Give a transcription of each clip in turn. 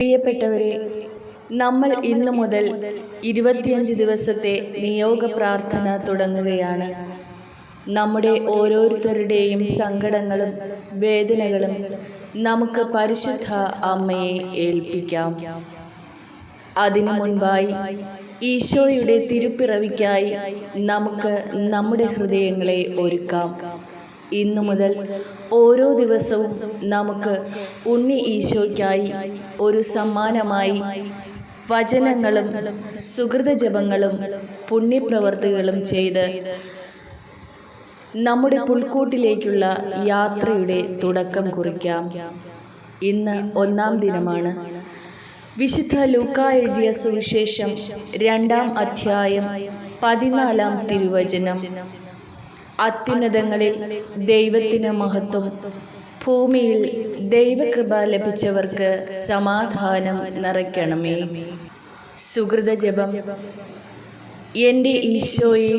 പ്രിയപ്പെട്ടവരെ നമ്മൾ ഇന്നു മുതൽ ഇരുപത്തിയഞ്ച് ദിവസത്തെ നിയോഗ പ്രാർത്ഥന തുടങ്ങുകയാണ്. നമ്മുടെ ഓരോരുത്തരുടെയും സങ്കടങ്ങളും വേദനകളും നമുക്ക് പരിശുദ്ധ അമ്മയെ ഏൽപ്പിക്കാം. അതിനു മുൻപായി ഈശോയുടെ തിരുപ്പിറവിക്കായി നമുക്ക് നമ്മുടെ ഹൃദയങ്ങളെ ഒരുക്കാം. ഇന്നു മുതൽ ഓരോ ദിവസവും നമുക്ക് ഉണ്ണി ഈശോയ്ക്കായി ഒരു സമ്മാനമായി വചനങ്ങളും സുഹൃതജപങ്ങളും പുണ്യപ്രവർത്തികളും ചെയ്ത് നമ്മുടെ പുൽക്കൂട്ടിലേക്കുള്ള യാത്രയുടെ തുടക്കം കുറിക്കാം. ഇന്ന് ഒന്നാം ദിനമാണ്. വിശുദ്ധ ലൂക്ക എഴുതിയ സുവിശേഷം രണ്ടാം അധ്യായം പതിനാലാം തിരുവചനം. അത്യുന്നതങ്ങളിൽ ദൈവത്തിന് മഹത്വം. ഭൂമിയിൽ ദൈവകൃപ ലഭിച്ചവർക്ക് സമാധാനം നിറയ്ക്കണമേ. സുഹൃത ജപം. എന്റെ ഈശോയെ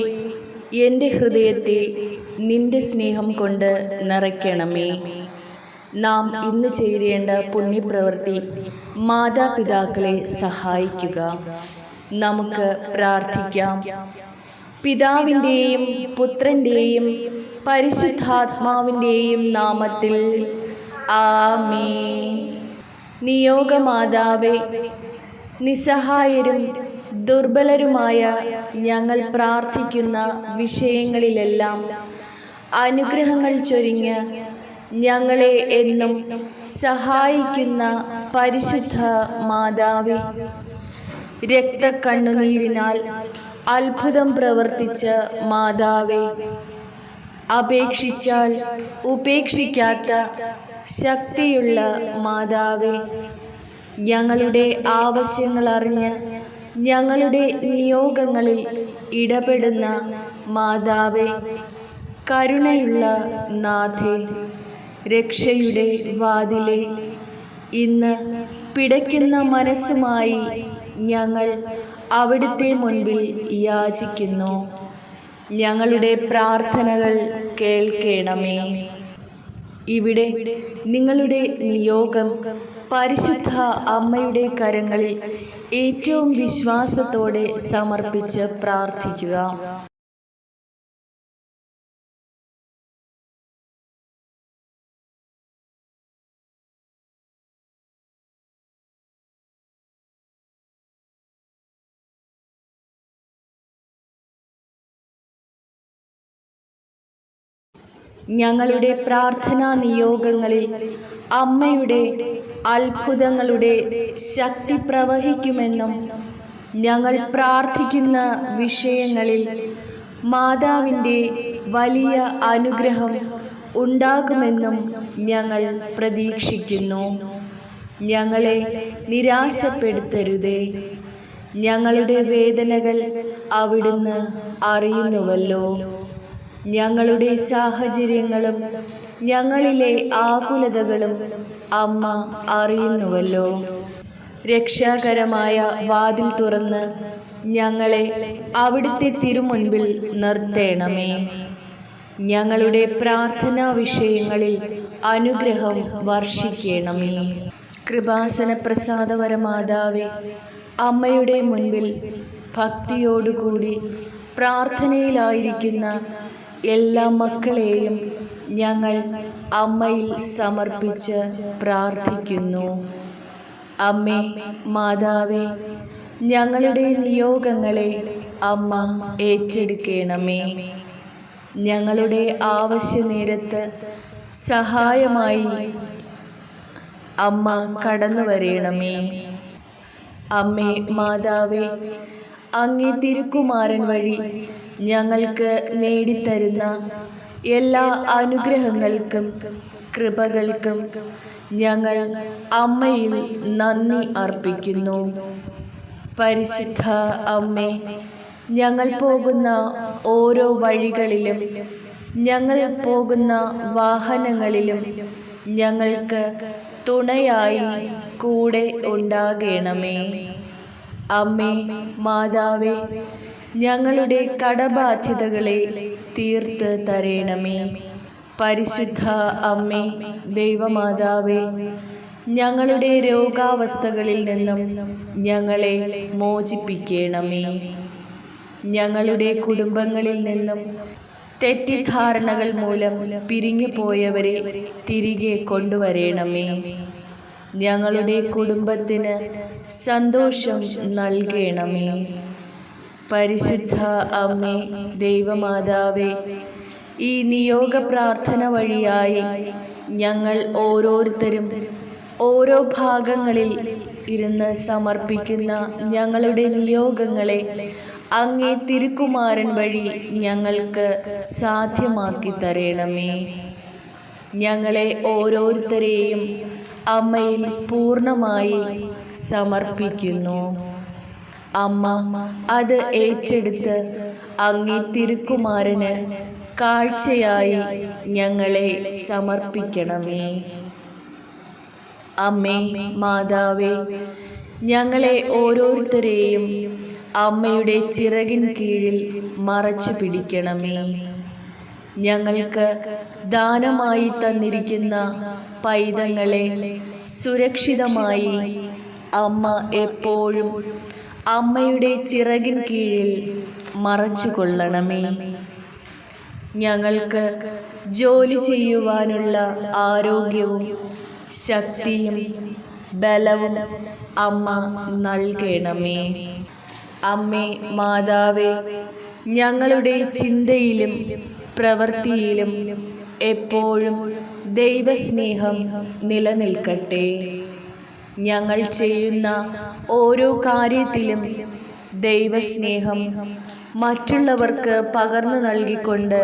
എന്റെ ഹൃദയത്തെ നിന്റെ സ്നേഹം കൊണ്ട് നിറയ്ക്കണമേ. നാം ഇന്ന് ചെയ്യേണ്ട പുണ്യപ്രവൃത്തി മാതാപിതാക്കളെ സഹായിക്കുക. നമുക്ക് പ്രാർത്ഥിക്കാം. പിതാവിന്റെയും പുത്രന്റെയും പരിശുദ്ധാത്മാവിന്റെയും നാമത്തിൽ. ആമേ നിയോഗമാതാവേ നിസ്സഹായരും ദുർബലരുമായ ഞങ്ങൾ പ്രാർത്ഥിക്കുന്ന വിഷയങ്ങളിലെല്ലാം അനുഗ്രഹങ്ങൾ ചൊരിഞ്ഞ് ഞങ്ങളെ എന്നും സഹായിക്കുന്ന പരിശുദ്ധ മാതാവി രക്തക്കണ്ണുനീരിനാൽ അത്ഭുതം പ്രവർത്തിച്ച മാതാവേ അപേക്ഷിച്ചാൽ ഉപേക്ഷിക്കാത്ത ശക്തിയുള്ള മാതാവേ ഞങ്ങളുടെ ആവശ്യങ്ങൾ അറിഞ്ഞ് ഞങ്ങളുടെ നിയോഗങ്ങളിൽ ഇടപെടുന്ന മാതാവേ കരുണയുള്ള നാഥേ രക്ഷയുടെ വാതിലെ ഇന്ന് പിടയ്ക്കുന്ന മനസ്സുമായി ഞങ്ങൾ അവിടുത്തെ മുൻപിൽ യാചിക്കുന്നു. ഞങ്ങളുടെ പ്രാർത്ഥനകൾ കേൾക്കണമേ. ഇവിടെ നിങ്ങളുടെ നിയോഗം പരിശുദ്ധ അമ്മയുടെ കരങ്ങളിൽ ഏറ്റവും വിശ്വാസത്തോടെ സമർപ്പിച്ച് പ്രാർത്ഥിക്കുക. ഞങ്ങളുടെ പ്രാർത്ഥനാ നിയോഗങ്ങളിൽ അമ്മയുടെ അത്ഭുതങ്ങളുടെ ശക്തി പ്രവഹിക്കുമെന്നും ഞങ്ങൾ പ്രാർത്ഥിക്കുന്ന വിഷയങ്ങളിൽ മാതാവിന്റെ വലിയ അനുഗ്രഹം ഉണ്ടാകുമെന്നും ഞങ്ങൾ പ്രതീക്ഷിക്കുന്നു. ഞങ്ങളെ നിരാശപ്പെടുത്തരുതേ. ഞങ്ങളുടെ വേദനകൾ അവിടുന്ന് അറിയുന്നുവല്ലോ. ഞങ്ങളുടെ സാഹചര്യങ്ങളും ഞങ്ങളിലെ ആകുലതകളും അമ്മ അറിയുന്നുവല്ലോ. രക്ഷാകരമായ വാതിൽ തുറന്ന് ഞങ്ങളെ അവിടുത്തെ തിരുമുൻപിൽ നിർത്തേണമേ. ഞങ്ങളുടെ പ്രാർത്ഥനാ വിഷയങ്ങളിൽ അനുഗ്രഹം വർഷിക്കണമേ. കൃപാസന പ്രസാദപരമാതാവേ അമ്മയുടെ മുൻപിൽ ഭക്തിയോടുകൂടി പ്രാർത്ഥനയിലായിരിക്കുന്ന എല്ലാ മക്കളെയും ഞങ്ങൾ അമ്മയിൽ സമർപ്പിച്ച് പ്രാർത്ഥിക്കുന്നു. അമ്മേ മാതാവേ ഞങ്ങളുടെ നിയോഗങ്ങളെ അമ്മ ഏറ്റെടുക്കണമേ. ഞങ്ങളുടെ ആവശ്യ നേരത്ത് സഹായമായി അമ്മ കടന്നു വരേണമേ അമ്മേ മാതാവേ അങ്ങേ തിരുക്കുമാരൻ വഴി ഞങ്ങൾക്ക് നേടിത്തരുന്ന എല്ലാ അനുഗ്രഹങ്ങൾക്കും കൃപകൾക്കും ഞങ്ങൾ അമ്മയിൽ നന്ദി അർപ്പിക്കുന്നു. പരിശുദ്ധ അമ്മേ ഞങ്ങൾ പോകുന്ന ഓരോ വഴികളിലും ഞങ്ങൾ പോകുന്ന വാഹനങ്ങളിലും ഞങ്ങൾക്ക് തുണയായി കൂടെ ഉണ്ടാകണമേ. അമ്മേ മാതാവേ ഞങ്ങളുടെ കടബാധ്യതകളെ തീർത്ത് തരേണമേ. പരിശുദ്ധ അമ്മേ ദൈവമാതാവേ ഞങ്ങളുടെ രോഗാവസ്ഥകളിൽ നിന്നും ഞങ്ങളെ മോചിപ്പിക്കണമേ. ഞങ്ങളുടെ കുടുംബങ്ങളിൽ നിന്നും തെറ്റിദ്ധാരണകൾ മൂലം പിരിഞ്ഞു പോയവരെ തിരികെ കൊണ്ടുവരേണമേ. ഞങ്ങളുടെ കുടുംബത്തിന് സന്തോഷം നൽകണമേ. പരിശുദ്ധ അമ്മേ ദൈവമാതാവേ ഈ നിയോഗ പ്രാർത്ഥന വഴിയായി ഞങ്ങൾ ഓരോരുത്തരും ഓരോ ഭാഗങ്ങളിൽ ഇരുന്ന് സമർപ്പിക്കുന്ന ഞങ്ങളുടെ നിയോഗങ്ങളെ അങ്ങേ തിരുക്കുമാരൻ വഴി ഞങ്ങൾക്ക് സാധ്യമാക്കി തരണമേ. ഞങ്ങളെ ഓരോരുത്തരെയും അമ്മയിൽ പൂർണമായി സമർപ്പിക്കുന്നു. അമ്മ അത് ഏറ്റെടുത്ത് അങ്ങേ തിരുക്കുമാരന് കാഴ്ചയായി ഞങ്ങളെ സമർപ്പിക്കണമേ. അമ്മേ മാതാവേ ഞങ്ങളെ ഓരോരുത്തരെയും അമ്മയുടെ ചിറകിൻ കീഴിൽ മറച്ചു പിടിക്കണമേ. ഞങ്ങൾക്ക് ദാനമായി തന്നിരിക്കുന്ന പൈതങ്ങളെ സുരക്ഷിതമായി അമ്മ എപ്പോഴും അമ്മയുടെ ചിറകിൻ കീഴിൽ മറച്ചുകൊള്ളണമേ ഞങ്ങൾക്ക് ജോലി ചെയ്യുവാനുള്ള ആരോഗ്യവും ശക്തിയും ബലവും അമ്മ നൽകണമേ. അമ്മേ മാതാവേ ഞങ്ങളുടെ ചിന്തയിലും പ്രവൃത്തിയിലും എപ്പോഴും ദൈവസ്നേഹം നിലനിൽക്കട്ടെ. ഞങ്ങൾ ചെയ്യുന്ന ഓരോ കാര്യത്തിലും ദൈവസ്നേഹം മറ്റുള്ളവർക്ക് പകർന്നു നൽകിക്കൊണ്ട്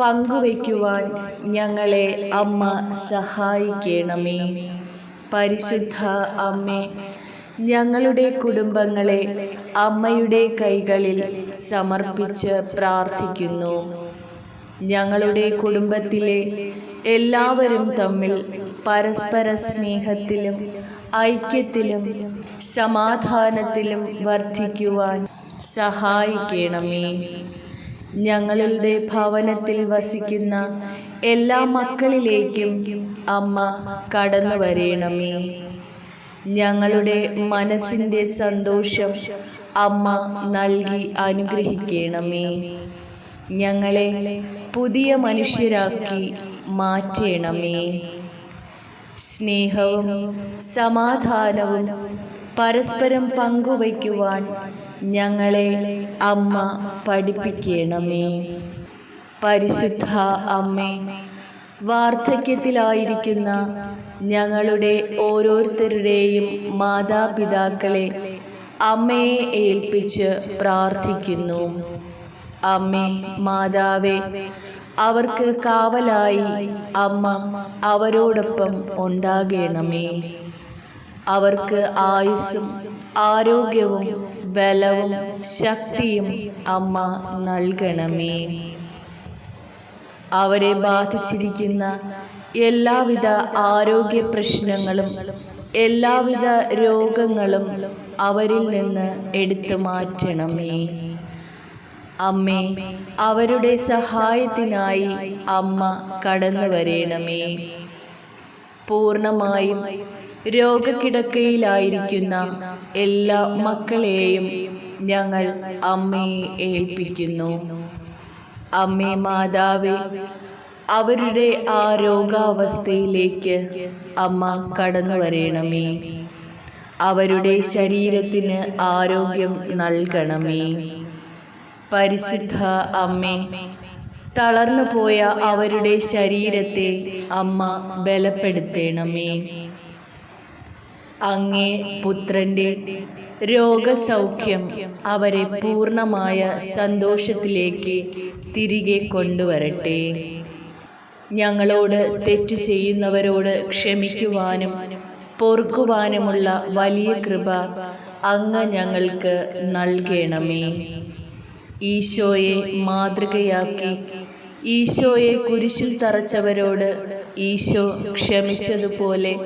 പങ്കുവയ്ക്കുവാൻ ഞങ്ങളെ അമ്മ സഹായിക്കണമേ. പരിശുദ്ധ അമ്മേ ഞങ്ങളുടെ കുടുംബങ്ങളെ അമ്മയുടെ കൈകളിൽ സമർപ്പിച്ച് പ്രാർത്ഥിക്കുന്നു. ഞങ്ങളുടെ കുടുംബത്തിലെ എല്ലാവരും തമ്മിൽ പരസ്പര സ്നേഹത്തിലും ഐക്യത്തിലും സമാധാനത്തിലും വർദ്ധിക്കുവാൻ സഹായിക്കണമേ. ഞങ്ങളുടെ ഭവനത്തിൽ വസിക്കുന്ന എല്ലാ മക്കളിലേക്കും അമ്മ കടന്നു വരേണമേ. ഞങ്ങളുടെ മനസ്സിന്റെ സന്തോഷം അമ്മ നൽകി അനുഗ്രഹിക്കണമേ. ഞങ്ങളെ പുതിയ മനുഷ്യരാക്കി മാറ്റണമേ. സ്നേഹവും സമാധാനവും പരസ്പരം പങ്കുവയ്ക്കുവാൻ ഞങ്ങളെ അമ്മ പഠിപ്പിക്കണമേ. പരിശുദ്ധ അമ്മേ വാർദ്ധക്യത്തിലായിരിക്കുന്ന ഞങ്ങളുടെ ഓരോരുത്തരുടെയും മാതാപിതാക്കളെ അമ്മയെ ഏൽപ്പിച്ച് പ്രാർത്ഥിക്കുന്നു. അമ്മേ മാതാവേ അവർക്ക് കാവലായി. അമ്മ അവരോടൊപ്പം ഉണ്ടാകണമേ. അവർക്ക് ആയുസ്സും ആരോഗ്യവും ബലവും ശക്തിയും അമ്മ നൽകണമേ. അവരെ ബാധിച്ചിരിക്കുന്ന എല്ലാവിധ ആരോഗ്യ പ്രശ്നങ്ങളും എല്ലാവിധ രോഗങ്ങളും അവരിൽ നിന്ന് എടുത്തു മാറ്റണമേ. അമ്മേ അവരുടെ സഹായത്തിനായി അമ്മ കടന്നു വരേണമേ പൂർണമായും രോഗക്കിടക്കയിലായിരിക്കുന്ന എല്ലാ മക്കളെയും ഞങ്ങൾ അമ്മയെ ഏൽപ്പിക്കുന്നു. അമ്മേ മാതാവേ അവരുടെ ആ രോഗാവസ്ഥയിലേക്ക് അമ്മ കടന്നു വരേണമേ അവരുടെ ശരീരത്തിന് ആരോഗ്യം നൽകണമേ. പരിശുദ്ധ അമ്മേ തളർന്നു പോയ അവരുടെ ശരീരത്തെ അമ്മ ബലപ്പെടുത്തണമേ. അങ്ങേ പുത്രന്റെ രോഗസൗഖ്യം അവരെ പൂർണമായ സന്തോഷത്തിലേക്ക് തിരികെ കൊണ്ടുവരട്ടെ. ഞങ്ങളോട് തെറ്റു ചെയ്യുന്നവരോട് ക്ഷമിക്കുവാനും പൊറുക്കുവാനുമുള്ള വലിയ കൃപ അങ്ങ് ഞങ്ങൾക്ക് നൽകണമേ. ഈശോയെ മാതൃകയാക്കി. ഈശോയെ കുരിശിൽ തറച്ചവരോട് ഈശോ ക്ഷമിച്ചതുപോലെ.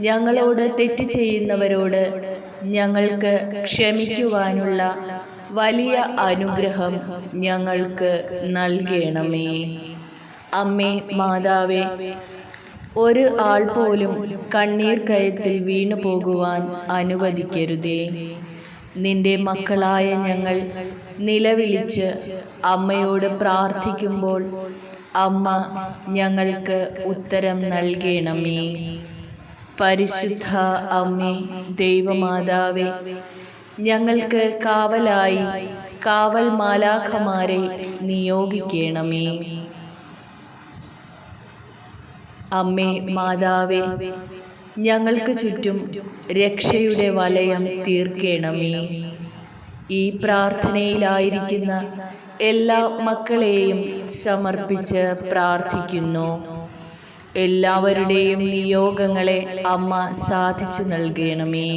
ഞങ്ങളോട് തെറ്റ് ചെയ്യുന്നവരോട് ഞങ്ങൾക്ക് ക്ഷമിക്കുവാനുള്ള വലിയ അനുഗ്രഹം ഞങ്ങൾക്ക് നൽകണമേ. അമ്മേ മാതാവേ ഒരു ആൾ പോലും കണ്ണീർ കയത്തിൽ വീണു പോകുവാൻ അനുവദിക്കരുതേ. നിന്റെ മക്കളായ ഞങ്ങൾ നിലവിളിച്ച് അമ്മയോട് പ്രാർത്ഥിക്കുമ്പോൾ അമ്മ ഞങ്ങൾക്ക് ഉത്തരം നൽകണമേ. പരിശുദ്ധ അമ്മേ ദൈവമാതാവേ ഞങ്ങൾക്ക് കാവലായി കാവൽ മാലാഖമാരെ നിയോഗിക്കണമേ. അമ്മേ മാതാവേ ഞങ്ങൾക്ക് ചുറ്റും രക്ഷയുടെ വലയം തീർക്കണമേ. ഈ പ്രാർത്ഥനയിലായിരിക്കുന്ന എല്ലാ മക്കളെയും സമർപ്പിച്ച് പ്രാർത്ഥിക്കുന്നു. എല്ലാവരുടെയും നിയോഗങ്ങളെ അമ്മ സാധിച്ചു നൽകണമേ.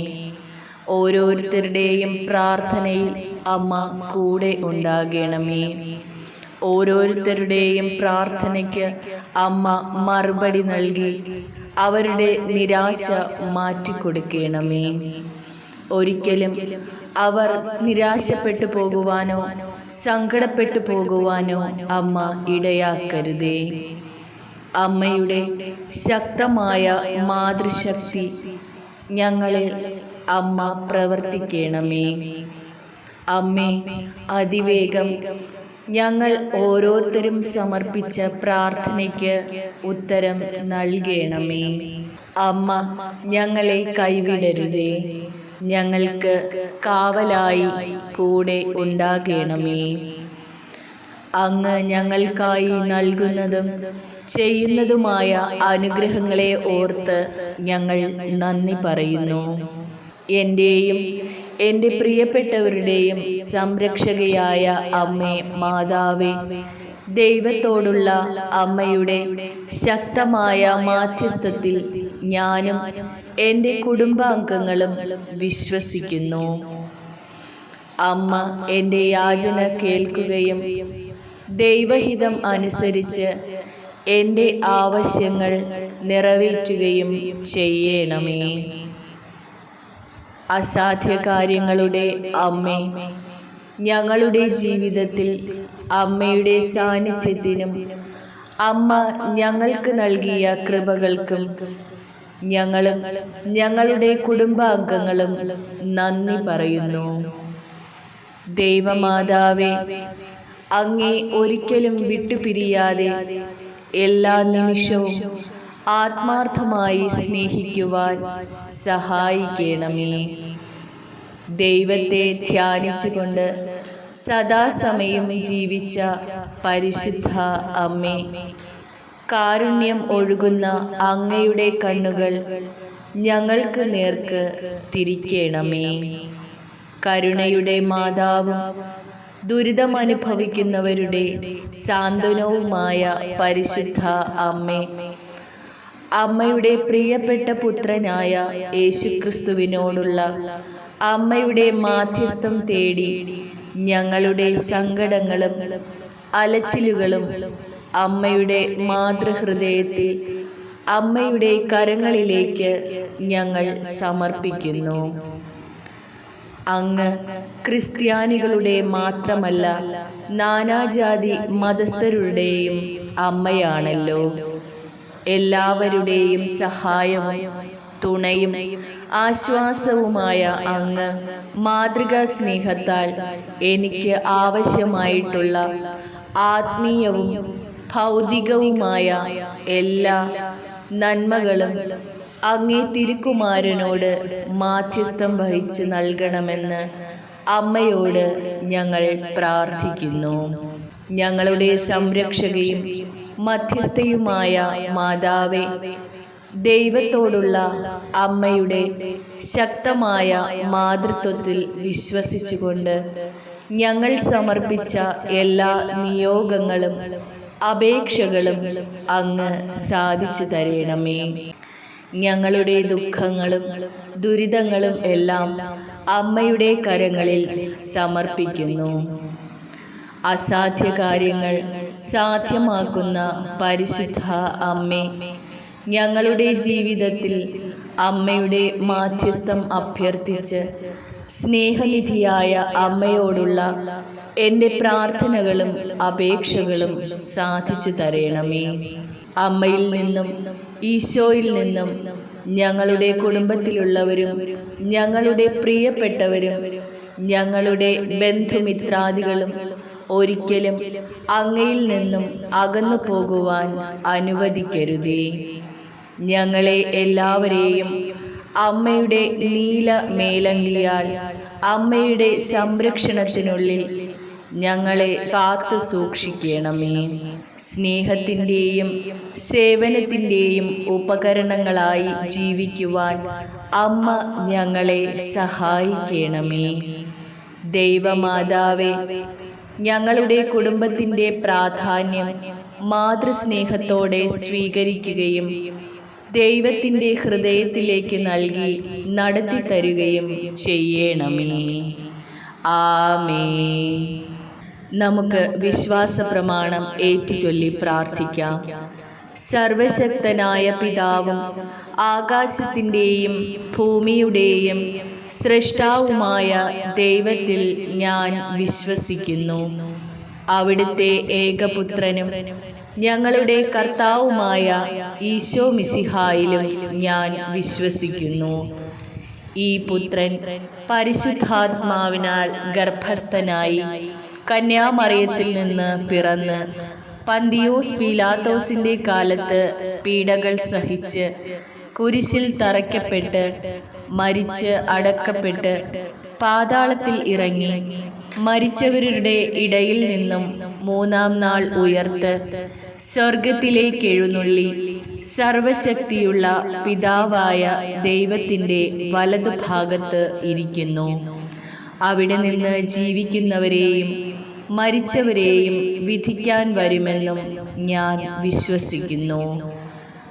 ഓരോരുത്തരുടെയും പ്രാർത്ഥനയിൽ അമ്മ കൂടെ ഉണ്ടാകണമേ. ഓരോരുത്തരുടെയും പ്രാർത്ഥനയ്ക്ക് അമ്മ മറുപടി നൽകി. അവരുടെ നിരാശ മാറ്റിക്കൊടുക്കണമേ. ഒരിക്കലും അവർ നിരാശപ്പെട്ടു പോകുവാനോ സങ്കടപ്പെട്ടു പോകുവാനോ അമ്മ ഇടയാക്കരുതേ. അമ്മയുടെ ശക്തമായ മാതൃശക്തി ഞങ്ങളിൽ അമ്മ പ്രവർത്തിക്കണമേ. അമ്മേ അതിവേഗം ഞങ്ങൾ ഓരോരുത്തരും സമർപ്പിച്ച പ്രാർത്ഥനയ്ക്ക് ഉത്തരം നൽകണമേ. അമ്മ ഞങ്ങളെ കൈവിടരുതേ. ഞങ്ങൾക്ക് കാവലായി കൂടെ ഉണ്ടാകണമേ. അങ്ങ് ഞങ്ങൾക്കായി നൽകുന്നതും ചെയ്യുന്നതുമായ അനുഗ്രഹങ്ങളെ ഓർത്ത് ഞങ്ങൾ നന്ദി പറയുന്നു. എന്റെയും എന്റെ പ്രിയപ്പെട്ടവരുടെയും സംരക്ഷകയായ അമ്മേ മാതാവേ ദൈവത്തോടുള്ള അമ്മയുടെ ശക്തമായ മാധ്യസ്ഥത്തിൽ ഞാനും എന്റെ കുടുംബാംഗങ്ങളും വിശ്വസിക്കുന്നു. അമ്മ എന്റെ യാചന കേൾക്കുകയും ദൈവഹിതം അനുസരിച്ച് എന്റെ ആവശ്യങ്ങൾ നിറവേറ്റുകയും ചെയ്യണമേ. അസാധ്യ കാര്യങ്ങളുടെ അമ്മേ ഞങ്ങളുടെ ജീവിതത്തിൽ അമ്മയുടെ സാന്നിധ്യത്തിനും അമ്മ ഞങ്ങൾക്ക് നൽകിയ കൃപകൾക്കും ഞങ്ങളും ഞങ്ങളുടെ കുടുംബാംഗങ്ങളും നന്ദി പറയുന്നു. ദൈവമാതാവേ അങ്ങേ ഒരിക്കലും വിട്ടുപിരിയാതെ എല്ലാ നിമിഷവും ആത്മാർത്ഥമായി സ്നേഹിക്കുവാൻ സഹായിക്കണമേ. ദൈവത്തെ ധ്യാനിച്ചുകൊണ്ട് സദാസമയം ജീവിച്ച പരിശുദ്ധ അമ്മേ കാരുണ്യം ഒഴുകുന്ന അങ്ങയുടെ കണ്ണുകൾ ഞങ്ങൾക്ക് നേർക്ക് തിരിക്കണമേ. കരുണയുടെ മാതാവും ദുരിതമനുഭവിക്കുന്നവരുടെ സാന്ത്വനവുമായ പരിശുദ്ധ അമ്മേ അമ്മയുടെ പ്രിയപ്പെട്ട പുത്രനായ യേശുക്രിസ്തുവിനോടുള്ള അമ്മയുടെ മാധ്യസ്ഥം തേടി ഞങ്ങളുടെ സങ്കടങ്ങളും അലച്ചിലുകളും അമ്മയുടെ മാതൃഹൃദയത്തിൽ അമ്മയുടെ കരങ്ങളിലേക്ക് ഞങ്ങൾ സമർപ്പിക്കുന്നു. അങ്ങ് ക്രിസ്ത്യാനികളുടെ മാത്രമല്ല നാനാജാതി മതസ്ഥരുടെയും അമ്മയാണല്ലോ. എല്ലാവരുടെയും സഹായവും തുണയും ആശ്വാസവുമായ അങ്ങ് മാതൃകാ സ്നേഹത്താൽ എനിക്ക് ആവശ്യമായിട്ടുള്ള ആത്മീയവും ഭൗതികവുമായ എല്ലാ നന്മകളും അങ്ങേ തിരുക്കുമാരനോട് മാധ്യസ്ഥം വഹിച്ച് നൽകണമെന്ന് അമ്മയോട് ഞങ്ങൾ പ്രാർത്ഥിക്കുന്നു. ഞങ്ങളുടെ സംരക്ഷകയും മധ്യസ്ഥയുമായ മാതാവേ ദൈവത്തോടുള്ള അമ്മയുടെ ശക്തമായ മാതൃത്വത്തിൽ വിശ്വസിച്ചുകൊണ്ട് ഞങ്ങൾ സമർപ്പിച്ച എല്ലാ നിയോഗങ്ങളും അപേക്ഷകളും അങ്ങ് സാധിച്ചു തരണമേ. ഞങ്ങളുടെ ദുഃഖങ്ങളും ദുരിതങ്ങളും എല്ലാം അമ്മയുടെ കരങ്ങളിൽ സമർപ്പിക്കുന്നു. അസാധ്യ കാര്യങ്ങൾ സാധ്യമാക്കുന്ന പരിശുദ്ധ അമ്മേ ഞങ്ങളുടെ ജീവിതത്തിൽ അമ്മയുടെ മാധ്യസ്ഥം അഭ്യർത്ഥിച്ച് സ്നേഹനിധിയായ അമ്മയോടുള്ള എന്റെ പ്രാർത്ഥനകളും അപേക്ഷകളും സാധിച്ചു തരണമേ. അമ്മയിൽ നിന്നും ഈശോയിൽ നിന്നും ഞങ്ങളുടെ കുടുംബത്തിലുള്ളവരും ഞങ്ങളുടെ പ്രിയപ്പെട്ടവരും ഞങ്ങളുടെ ബന്ധുമിത്രാദികളും ഒരിക്കലും അങ്ങയിൽ നിന്നും അകന്നു പോകുവാൻ അനുവദിക്കരുതേ. ഞങ്ങളെ എല്ലാവരെയും അമ്മയുടെ നീല മേലങ്കിയാൽ അമ്മയുടെ സംരക്ഷണത്തിനുള്ളിൽ ഞങ്ങളെ കാത്തു സൂക്ഷിക്കണമേ. സ്നേഹത്തിന്റെയും സേവനത്തിന്റെയും ഉപകരണങ്ങളായി ജീവിക്കുവാൻ അമ്മ ഞങ്ങളെ സഹായിക്കണമേ. ദൈവമാതാവേ ഞങ്ങളുടെ കുടുംബത്തിന്റെ പ്രാധാന്യം മാതൃസ്നേഹത്തോടെ സ്വീകരിക്കുകയും ദൈവത്തിന്റെ ഹൃദയത്തിലേക്ക് നൽകി നടത്തി തരുകയും ചെയ്യണമേ. ആമേ നമുക്ക് വിശ്വാസ പ്രമാണം ഏറ്റുചൊല്ലി പ്രാർത്ഥിക്കാം. സർവശക്തനായ പിതാവും ആകാശത്തിന്റെയും ഭൂമിയുടെയും സൃഷ്ടാവുമായ ദൈവത്തിൽ ഞാൻ വിശ്വസിക്കുന്നു. അവിടുത്തെ ഏകപുത്രനും ഞങ്ങളുടെ കർത്താവുമായ ഈശോ മിസിഹായിലും ഞാൻ വിശ്വസിക്കുന്നു. ഈ പുത്രൻ പരിശുദ്ധാത്മാവിനാൽ ഗർഭസ്ഥനായി കന്യാമറിയത്തിൽ നിന്ന് പിറന്ന് പന്തിയോസ് പീലാത്തോസിന്റെ കാലത്ത് പീഡകൾ സഹിച്ച് കുരിശിൽ തറയ്ക്കപ്പെട്ട് മരിച്ച് അടക്കപ്പെട്ട് പാതാളത്തിൽ ഇറങ്ങി. മരിച്ചവരുടെ ഇടയിൽ നിന്നും മൂന്നാം നാൾ ഉയർത്ത് സ്വർഗത്തിലേക്ക് എഴുന്നള്ളി സർവശക്തിയുള്ള പിതാവായ ദൈവത്തിന്റെ വലതുഭാഗത്ത് ഇരിക്കുന്നു. അവിടെ നിന്ന് ജീവിക്കുന്നവരെയും മരിച്ചവരെയും വിധിക്കാൻ വരുമെന്നും ഞാൻ വിശ്വസിക്കുന്നു.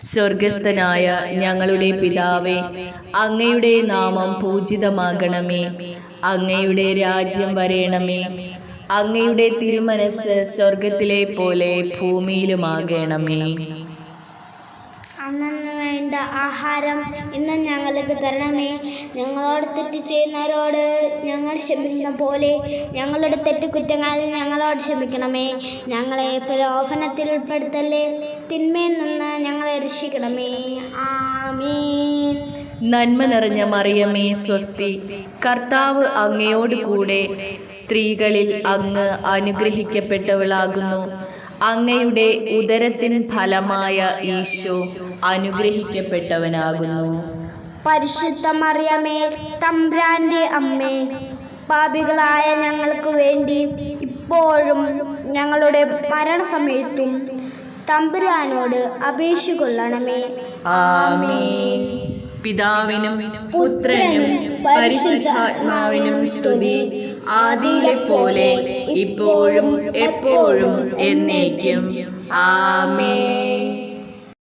സ്വർഗസ്ഥനായ ഞങ്ങളുടെ പിതാവേ അങ്ങയുടെ നാമം പൂജിതമാകണമേ. അങ്ങയുടെ രാജ്യം വരേണമേ. അങ്ങയുടെ തിരുമനസ് സ്വർഗത്തിലെ പോലെ ഭൂമിയിലുമാകണമേ. ആഹാരം ഇന്ന് ഞങ്ങൾക്ക് തരണമേ. ഞങ്ങളോട് തെറ്റ് ചെയ്യുന്നവരോട് ഞങ്ങൾ ക്ഷമിക്കുന്ന പോലെ ഞങ്ങളുടെ തെറ്റ് തെറ്റുകുറ്റങ്ങൾ ഞങ്ങളോട് ക്ഷമിക്കണമേ. ഞങ്ങളെ പ്രലോഭനത്തിൽ ഉൾപ്പെടുത്തല്ലേ തിന്മയിൽ നിന്ന് ഞങ്ങളെ രക്ഷിക്കണമേ. ആമീൻ. നന്മ നിറഞ്ഞ മറിയമേ സ്വസ്തി. കർത്താവ് അങ്ങയോട് കൂടെ സ്ത്രീകളിൽ അങ്ങ് അനുഗ്രഹിക്കപ്പെട്ടവളാകുന്നു. അങ്ങയുടെ ഉദരത്തിൻ ഫലമായ ഈശോ. അനുഗ്രഹിക്കപ്പെട്ടവനാകുന്നു. പരിശുദ്ധ മറിയമേ തമ്പ്രാന്റെ അമ്മേ പാപികളായ ഞങ്ങൾക്ക് വേണ്ടി ഇപ്പോഴും ഞങ്ങളുടെ മരണസമയത്തും തമ്പുരാനോട് അപേക്ഷ കൊള്ളണമേ. ആമേൻ. പിതാവിനും പുത്രനും പരിശുദ്ധാത്മാവിനും സ്തുതി. ആദിയിലെ പോലെ ഇപ്പോഴും എപ്പോഴും എന്നേക്കും. ആമേൻ.